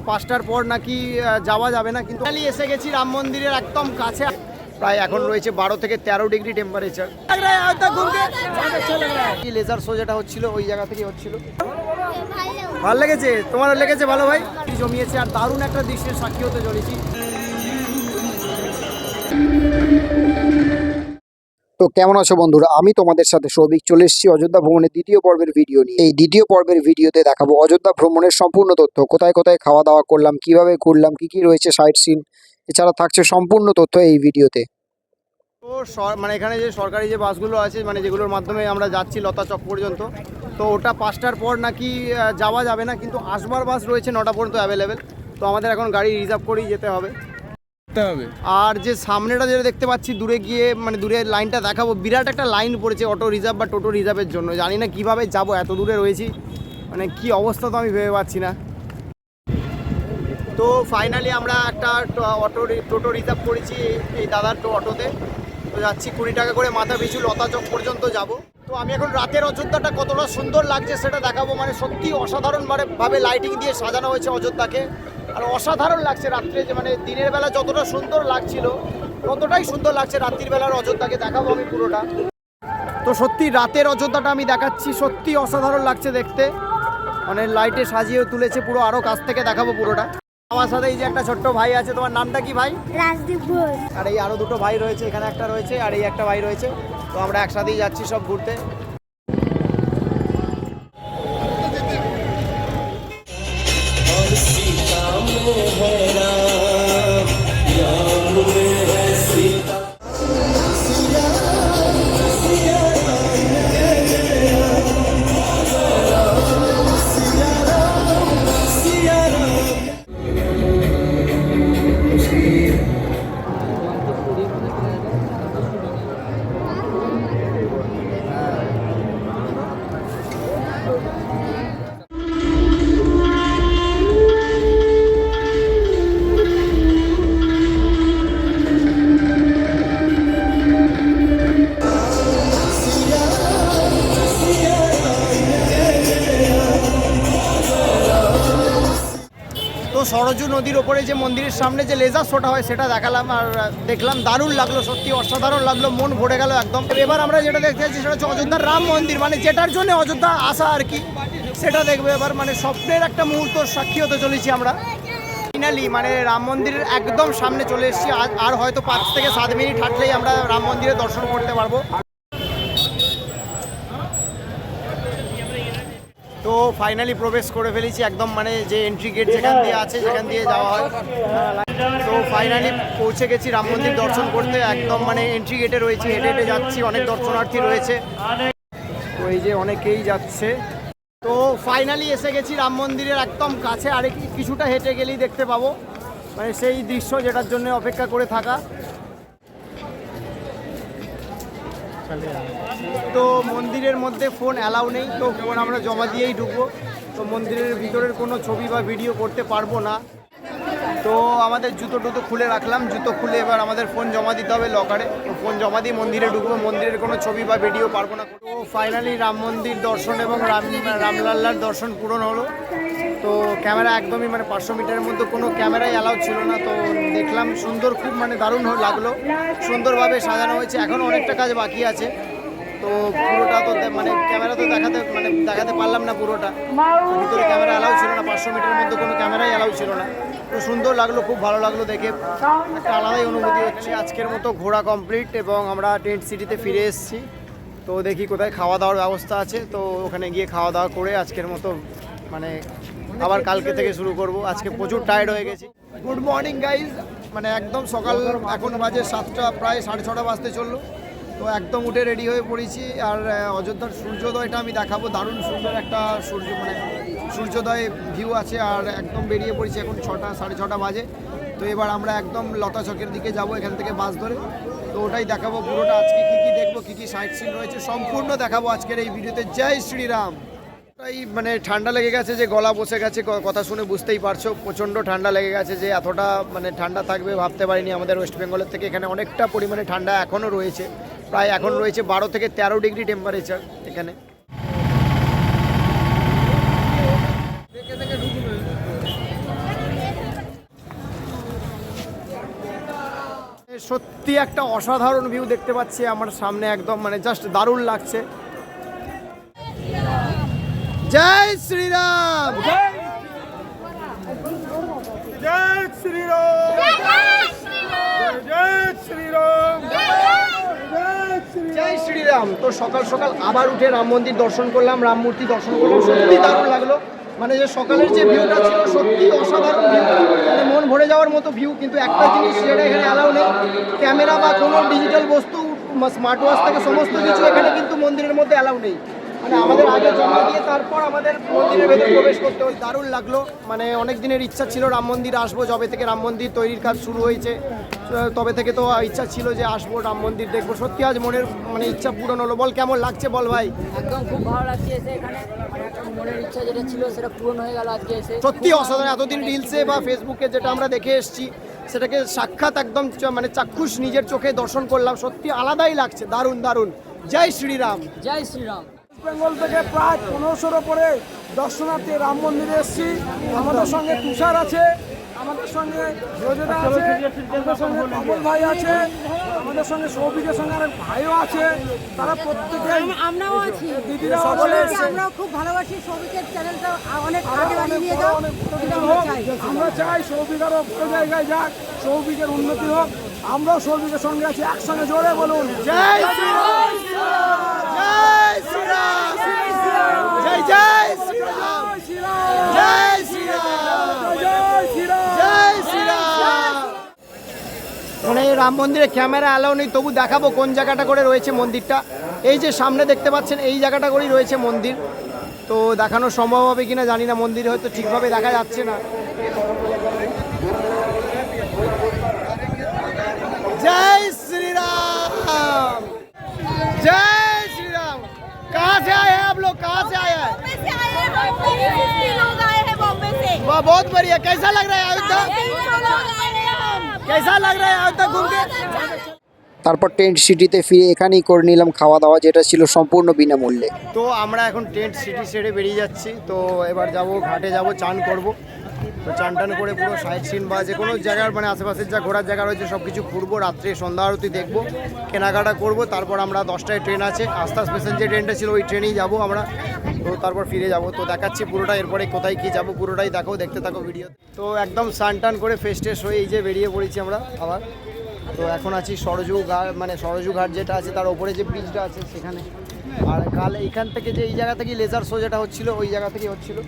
পাঁচটার পর নাকি যাওয়া যাবে না, কিন্তু খালি এসে গেছি রাম মন্দিরের একদম কাছে। প্রায় এখন রয়েছে বারো থেকে তেরো ডিগ্রি টেম্পারেচার লেজার যেটা হচ্ছিল, ওই জায়গা থেকে হচ্ছিল। ভালো লেগেছে? তোমার লেগেছে ভালো ভাই? জমিয়েছে? আর দারুণ একটা দৃশ্যের সাক্ষী হতে চলেছি। তো কেমন আছো বন্ধুরা? আমি তোমাদের সাথে সৌভিক চলে এসেছি অযোধ্যা ভ্রমণের দ্বিতীয় পর্বের ভিডিও নিয়ে। এই দ্বিতীয় পর্বের ভিডিওতে দেখাবো অযোধ্যা ভ্রমণের সম্পূর্ণ তথ্য। কোথায় কোথায় খাওয়া দাওয়া করলাম, কীভাবে ঘুরলাম, কি কি রয়েছে সাইট সিন এছাড়া থাকছে সম্পূর্ণ তথ্য এই ভিডিওতে তো। মানে এখানে যে সরকারি যে বাসগুলো আছে মানে যেগুলোর মাধ্যমে আমরা যাচ্ছি লতা চক পর্যন্ত, তো ওটা পাঁচটার পর নাকি যাওয়া যাবে না, কিন্তু আসবার বাস রয়েছে নটা পর্যন্ত অ্যাভেলেবেল তো আমাদের এখন গাড়ি রিজার্ভ করেই যেতে হবে। হবে। আর যে সামনেটা যেটা দেখতে পাচ্ছি, দূরে গিয়ে মানে দূরে লাইনটা দেখাবো, বিরাট একটা লাইন পড়েছে অটো রিজার্ভ বা টোটো রিজার্ভের জন্য। জানি না কীভাবে যাব, এত দূরে রয়েছি। মানে কি অবস্থা তো আমি ভেবে পাচ্ছি না। তো ফাইনালি আমরা একটা অটো টোটো রিজার্ভ করেছি এই- দাদার টো অটোতে। তো যাচ্ছি কুড়ি টাকা করে মাথা পিছু লতা চক পর্যন্ত যাব। তো আমি এখন রাতের অযোধ্যাটা কতটা সুন্দর লাগছে সেটা দেখাবো। মানে সত্যি অসাধারণ মানে ভাবে লাইটিং দিয়ে সাজানো হয়েছে অযোধ্যাকে। আর অসাধারণ লাগছে রাত্রে যে মানে দিনের বেলা যতটা সুন্দর লাগছিল ততটাই সুন্দর লাগছে রাত্রির বেলার অযোধ্যাকে দেখাবো আমি পুরোটা। তো সত্যি রাতের অযোধ্যাটা আমি দেখাচ্ছি সত্যি অসাধারণ লাগছে দেখতে। মানে লাইটে সাজিয়ে তুলেছে পুরো আরও কাছ থেকে দেখাবো পুরোটা। আমার সাথে এই যে একটা ছোট্ট ভাই আছে তোমার নামটা কি ভাই? রাজদীপ ঘোষ। আর এই আরও দুটো ভাই রয়েছে এখানে একটা রয়েছে আর এই একটা ভাই রয়েছে। তো আমরা একসাথেই যাচ্ছি সব ঘুরতে। সরজু নদীর ওপরে যে মন্দিরের সামনে যে লেজার শোটা হয়, সেটা দেখালাম আর দেখলাম দারুণ লাগল, সত্যি অসাধারণ লাগল, মন ভরে গেল একদম। এবার আমরা যেটা দেখতে যাচ্ছি, সেটা হচ্ছে অযোধ্যার রাম মন্দির মানে যেটার জন্য অযোধ্যা আসা আর কি, সেটা দেখবে এবার মানে স্বপ্নের একটা মুহূর্ত সাক্ষী হতে চলেছি আমরা। ফাইনালি মানে রাম মন্দিরের একদম সামনে চলে এসেছি আর- হয়তো পাঁচ থেকে সাত মিনিট হাঁটলেই আমরা রাম মন্দিরে দর্শন করতে পারব। তো ফাইনালি প্রবেশ করে ফেলেছি একদম মানে যে এন্ট্রি গেট যেখান দিয়ে আছে যেখান দিয়ে যাওয়া হয়। তো ফাইনালি পৌঁছে গেছি রাম মন্দির দর্শন করতে। একদম মানে এন্ট্রি গেটে রয়েছি, হেঁটে হেঁটে যাচ্ছি, অনেক দর্শনার্থী রয়েছে। তো এই যে অনেকেই যাচ্ছে। তো ফাইনালি এসে গেছি রাম মন্দিরের একদম কাছে আর কিছুটা হেঁটে গেলেই দেখতে পাবো। মানে সেই দৃশ্য যেটার জন্য অপেক্ষা করে থাকা। তো মন্দিরের মধ্যে ফোন অ্যালাউ নেই, তো ফোন আমরা জমা দিয়েই ঢুকবো। তো মন্দিরের ভিতরের কোনো ছবি বা ভিডিও করতে পারব না। তো আমাদের জুতো টুতো খুলে রাখলাম। জুতো খুলে এবার আমাদের ফোন জমা দিতে হবে লকারে ফোন জমা দিয়ে মন্দিরে ঢুকবো। মন্দিরের কোনো ছবি বা ভিডিও পারব না। তো ফাইনালি রাম মন্দির দর্শন এবং রাম, রামলাল্লার দর্শন পূরণ হলো। তো ক্যামেরা একদমই মানে পাঁচশো মিটারের মধ্যে কোনো ক্যামেরাই অ্যালাউ ছিল না। তো দেখলাম সুন্দর, খুব মানে দারুণ লাগল। সুন্দরভাবে সাজানো হয়েছে। এখনও অনেকটা কাজ বাকি আছে। তো পুরোটা তো মানে ক্যামেরা তো দেখাতে মানে দেখাতে পারলাম না পুরোটা। ভিতরে ক্যামেরা অ্যালাউ ছিল না, পাঁচশো মিটারের মধ্যে কোনো ক্যামেরাই অ্যালাউ ছিল না। তো সুন্দর লাগল, খুব ভালো লাগল দেখে। একটা আলাদাই অনুভূতি হচ্ছে। আজকের মতো ঘোরা কমপ্লিট এবং আমরা টেন্ট সিটিতে ফিরে এসেছি। তো দেখি কোথায় খাওয়া দাওয়ার ব্যবস্থা আছে। তো ওখানে গিয়ে খাওয়া দাওয়া করে আজকের মতো মানে আবার কালকে থেকে শুরু করব। আজকে প্রচুর টায়ার্ড হয়ে গেছি। গুড মর্নিং গাইজ মানে একদম সকাল, এখন বাজে সাতটা, প্রায় সাড়ে ছটা বাজতে চলল। তো একদম উঠে রেডি হয়ে পড়েছি আর অযোধ্যার সূর্যোদয়টা আমি দেখাবো। দারুণ সুন্দর একটা সূর্য মানে সূর্যোদয় ভিউ আছে আর একদম বেরিয়ে পড়েছি এখন ছটা, সাড়ে ছটা বাজে। তো এবার আমরা একদম লতা চকের দিকে যাব এখান থেকে বাস ধরে। তো ওটাই দেখাবো পুরোটা। আজকে কী কী দেখব, কী কী সাইট সিন রয়েছে, সম্পূর্ণ দেখাবো আজকের এই ভিডিওতে জয় শ্রীরাম! এতটাই মানে ঠান্ডা লেগে গেছে যে গলা বসে গেছে কথা শুনে বুঝতেই পারছ। প্রচণ্ড ঠান্ডা লেগে গেছে যে এতটা মানে ঠান্ডা থাকবে ভাবতে পারিনি আমাদের ওয়েস্ট বেঙ্গলের থেকে। এখানে অনেকটা পরিমাণে ঠান্ডা এখনও রয়েছে। প্রায় এখন রয়েছে বারো থেকে তেরো ডিগ্রি টেম্পারেচার এখানে। সত্যি একটা অসাধারণ ভিউ দেখতে পাচ্ছি আমার সামনে একদম মানে জাস্ট দারুণ লাগছে। জয় শ্রীরাম। জয় শ্রীরাম। জয় শ্রীরাম। জয় শ্রীরাম। তো সকাল সকাল আবার উঠে রাম মন্দির দর্শন করলাম রাম মূর্তি দর্শন করলাম। সত্যি দারুণ লাগল। মানে যে সকালের যে ভিউটা ছিল সত্যি অসাধারণ ভিউ মানে মন ভরে যাওয়ার মতো ভিউ কিন্তু একটা জিনিস যেটা এখানে অ্যালাউ নেই। ক্যামেরা বা কোনো ডিজিটাল বস্তু স্মার্ট ওয়াচ থেকে সমস্ত কিছু এখানে কিন্তু মন্দিরের মধ্যে অ্যালাউ নেই। মানে আমাদের আগে জমা দিয়ে তারপর আমাদের মন্দিরের ভেতরে প্রবেশ করতে হয় দারুণ লাগল। মানে অনেক দিনের ইচ্ছা ছিল রাম মন্দির আসব যবে থেকে রাম মন্দির তৈরির কাজ শুরু হয়েছে তবে থেকে তো ইচ্ছা ছিল যে আসব রাম মন্দির দেখব। সত্যি আজ মনের মানে ইচ্ছা পূরণ হলো। বল কেমন লাগছে বল ভাই? একদম খুব ভালো লাগছে এসে এখানে। মানে মনের ইচ্ছা যেটা ছিল সেটা পূরণ হয়ে গেল আজকে এসে। সত্যি অসাধারণ। এতদিন রিলসে বা ফেসবুকে যেটা আমরা দেখে এসেছি সেটাকে সাক্ষাৎ একদম মানে চাক্ষুষ নিজের চোখে দর্শন করলাম। সত্যি আলাদাই লাগছে। দারুণ দারুণ। জয় শ্রীরাম। জয় শ্রীরাম। বেঙ্গল থেকে প্রায় পনেরোশোর ওপরে দর্শনার্থী রাম মন্দিরে এসেছি। আমাদের সঙ্গে তুষার আছে আমাদের সঙ্গে রোজেদা আছে আমাদের সঙ্গে কমল ভাই আছে আমাদের সঙ্গে সৌভিকের সঙ্গে আরেক ভাইও আছে। তারা প্রত্যেকে আম- আমরাও আছি। দিদিরা আমরাও খুব ভালোবাসি সৌভিকের চ্যানেলটা অনেক আগে বাড়িয়ে নিয়ে যাও আমরা চাই। সৌভিক আরও বড় জায়গায় যাক সৌভিকের উন্নতি হোক। আমরাও সৌভিকের সঙ্গে আছি একসঙ্গে জোরে বলুন। জয় শ্রীরাম জয় জয় জয় জয় জয় জয় শ্রীরাম মানে রাম মন্দিরে ক্যামেরা অ্যালাউ নেই, তবু দেখাবো কোন জায়গাটা করে রয়েছে মন্দিরটা। এই যে সামনে দেখতে পাচ্ছেন, এই জায়গাটা করেই রয়েছে মন্দির। তো দেখানো সম্ভব হবে কিনা জানি না, মন্দিরে হয়তো ঠিকভাবে দেখা যাচ্ছে না। जय कहाँ से आए हैं आप लोग कहाँ से आए हैं बॉम्बे से आए हैं बॉम्बे से लोग आए हैं बॉम्बे से वाह बहुत बढ़िया कैसा लग रहा है अयोध्या लोग आए हैं हम कैसा लग रहा है अयोध्या घूम के তারপর টেন্ট সিটিতে ফিরে এখানেই করে নিলাম খাওয়া দাওয়া যেটা ছিল সম্পূর্ণ বিনামূল্যে তো আমরা এখন টেন্ট সিটি সেরে বেরিয়ে যাচ্ছি তো এবার যাব ঘাটে যাব চান করব তো চান টান করে পুরো সাইড সিন বা যে কোনো জায়গার মানে আশেপাশের যা ঘোরার জায়গা রয়েছে সব কিছু ঘুরবো, রাত্রে সন্ধ্যা আরতি দেখব, কেনাকাটা করব, তারপর আমরা দশটায় ট্রেন আছে আস্তে স্পেশাল যে ট্রেনটা ছিল, ওই ট্রেনেই যাব আমরা, তো তারপর ফিরে যাব। তো দেখাচ্ছি পুরোটা এরপরে কোথায় কি যাব, পুরোটাই দেখো দেখতে থাকো ভিডিও তো। একদম সান টান করে ফ্রেশ ট্রেশ হয়ে এই যে বেরিয়ে পড়েছি আমরা আবার। তো এখন আছি সরজু ঘাট মানে সরজু ঘাট যেটা আছে, তার ওপরে যে ব্রিজটা আছে সেখানে। আর কাল এইখান থেকে যে এই জায়গা থেকে লেজার শো যেটা হচ্ছিল, ওই জায়গা থেকেই হচ্ছিল।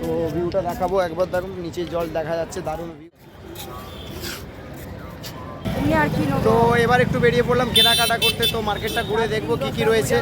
তো ভিউটা দেখাবো। একবার দেখুন নিচে জল দেখা যাচ্ছে দারুণ ভিউ আর কি তো এবার একটু বেরিয়ে পড়লাম কেনাকাটা করতে। তো মার্কেটটা ঘুরে দেখব কি কি রয়েছে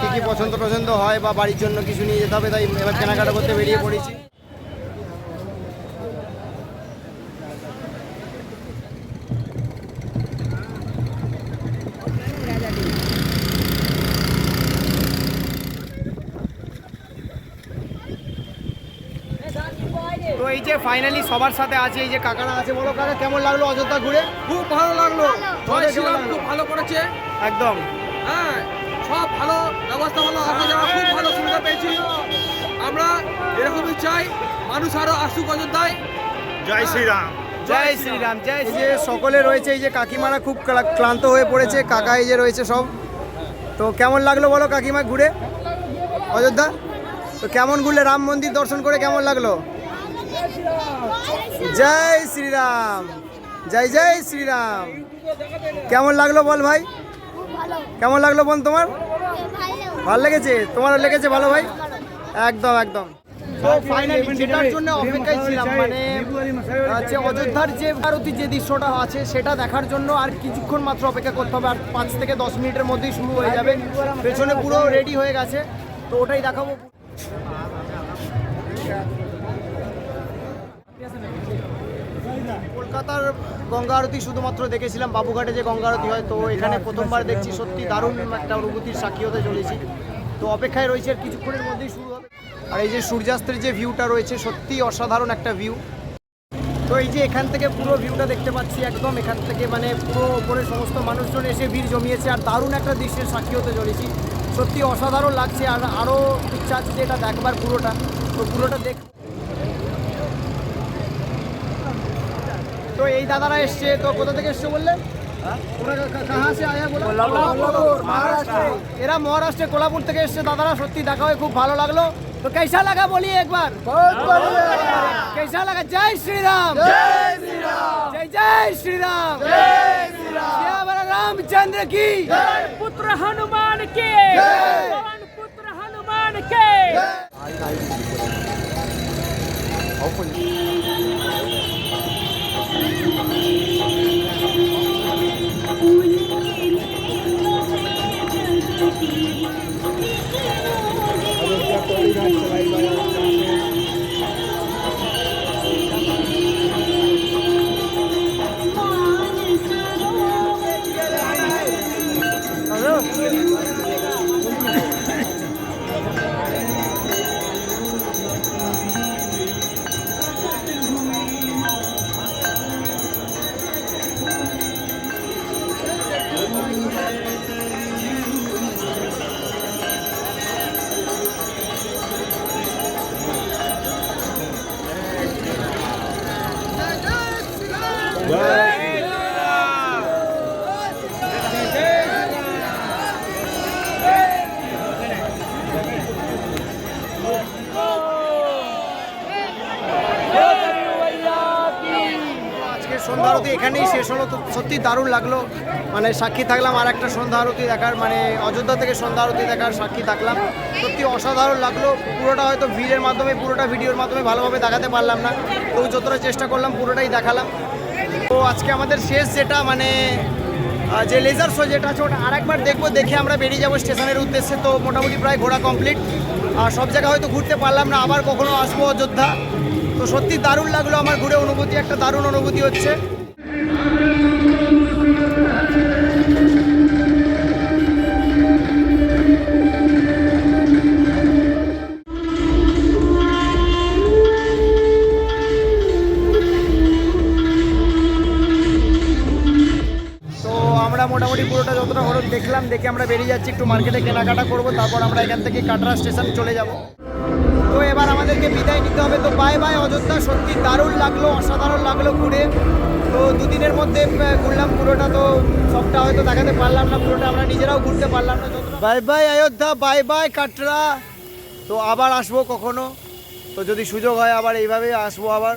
কি কি পছন্দ পছন্দ হয় বা বাড়ির জন্য কিছু নিয়ে যেতে হবে তাই এবার কেনাকাটা করতে বেরিয়ে পড়েছি। ফাইনালি সবার সাথে আছে এই যে কাকারা আছে বলো কাকা কেমন লাগল অযোধ্যা ঘুরে? খুব ভালো লাগল। খুব ভালো করেছে। একদম। হ্যাঁ সব ভালো ব্যবস্থা ভালো আসা যাওয়া খুব ভালো সুবিধা পেয়েছি আমরা এরকমই চাই মানুষ আরও আসুক অযোধ্যায়। জয় শ্রীরাম। জয় শ্রীরাম জয় শ্রী যে সকলে রয়েছে এই যে কাকিমারা খুব ক্লান্ত হয়ে পড়েছে কাকা এই যে রয়েছে সব। তো কেমন লাগল বলো কাকিমা ঘুরে? অযোধ্যা? তো কেমন ঘুরলে রাম মন্দির দর্শন করে কেমন লাগল? জয় শ্রীরাম। জয় জয় শ্রীরাম। কেমন লাগল বল ভাই? কেমন লাগল বোন তোমার? ভালো লেগেছে? তোমার লেগেছে ভালো ভাই? একদম একদম। তো ফাইনালি যেটার জন্য অপেক্ষায় ছিলাম মানে যে অযোধ্যার যে যে দৃশ্যটা আছে সেটা দেখার জন্য আর কিছুক্ষণ মাত্র অপেক্ষা করতে হবে আর পাঁচ থেকে দশ মিনিটের মধ্যেই শুরু হয়ে যাবে। পেছনে পুরো রেডি হয়ে গেছে তো ওটাই দেখাবো। কলকাতার গঙ্গা আরতি শুধুমাত্র দেখেছিলাম, বাবুঘাটে যে গঙ্গা আরতি হয়, তো এখানে প্রথমবার দেখছি, সত্যি দারুণ একটা অনুভূতির সাক্ষী হতে চলেছি। তো অপেক্ষায় রয়েছে আর কিছুক্ষণের মধ্যেই শুরু হবে। আর এই যে সূর্যাস্তের যে ভিউটা রয়েছে সত্যি অসাধারণ একটা ভিউ তো এই যে এখান থেকে পুরো ভিউটা দেখতে পাচ্ছি একদম, এখান থেকে মানে পুরো ওপরে সমস্ত মানুষজন এসে ভিড় জমিয়েছে, আর দারুণ একটা দৃশ্যের সাক্ষী হতে চলেছি। সত্যি অসাধারণ লাগছে, আর আরও ইচ্ছা আছে যে এটা দেখবার পুরোটা। তো পুরোটা দেখ তো এই দাদারা এসছে তো কোথা থেকে এসছে বললেন এরা মহারাষ্ট্রে কোলাপুর থেকে এসছে দাদারা সত্যি দেখা হয় খুব ভালো লাগল। তো কেসা লাগা বলি একবার? কেসা লাগা? জয় শ্রীরাম। জয় জয় শ্রীরাম। রামচন্দ্র কি? পুত্র হনুমান কে? পুত্র হনুমান কে? あ! এখানেই শেষ হলো। তো সত্যি দারুণ লাগল। মানে সাক্ষী থাকলাম, আর একটা সন্ধ্যা আরতি দেখার মানে অযোধ্যা থেকে সন্ধ্যা আরতি দেখার সাক্ষী থাকলাম। সত্যি অসাধারণ লাগল। পুরোটা হয়তো ভিড়ের মাধ্যমে, পুরোটা ভিডিওর মাধ্যমে ভালোভাবে দেখাতে পারলাম না। তো যতটা চেষ্টা করলাম, পুরোটাই দেখালাম। তো আজকে আমাদের শেষ যেটা মানে যে লেজার শো যেটা আছে, ওটা আরেকবার দেখব, দেখে আমরা বেরিয়ে যাব স্টেশনের উদ্দেশ্যে। তো মোটামুটি প্রায় ঘোরা কমপ্লিট। আর সব জায়গায় হয়তো ঘুরতে পারলাম না, আবার কখনো আসব অযোধ্যা। তো সত্যি দারুণ লাগল, আমার ঘুরে অনুভূতি, একটা দারুণ অনুভূতি হচ্ছে। দেখলাম, দেখে আমরা বেরিয়ে যাচ্ছি, একটু মার্কেটে কেনাকাটা করব, তারপর আমরা এখান থেকে কাটরা স্টেশন চলে যাব। তো এবার আমাদেরকে বিদায় নিতে হবে। তো বাই বাই অযোধ্যা। সত্যি দারুণ লাগল, অসাধারণ লাগল ঘুরে। তো দুদিনের মধ্যে ঘুরলাম পুরোটা। তো সবটা হয়তো দেখাতে পারলাম না, পুরোটা আমরা নিজেরাও ঘুরতে পারলাম না bye bye Ayodhya. Bye bye Katra. তো আবার আসব কখনো? তো যদি সুযোগ হয়, আবার এইভাবেই আসব আবার।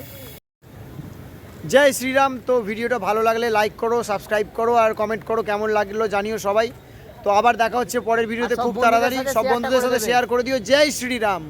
জয় শ্রীরাম। তো ভিডিওটা ভালো লাগলে লাইক করো সাবস্ক্রাইব করো আর কমেন্ট করো কেমন লাগল জানিও সবাই। তো আবার দেখা হচ্ছে পরের ভিডিওতে খুব তাড়াতাড়ি। সব বন্ধুদের সাথে শেয়ার করে দিও। জয় শ্রীরাম।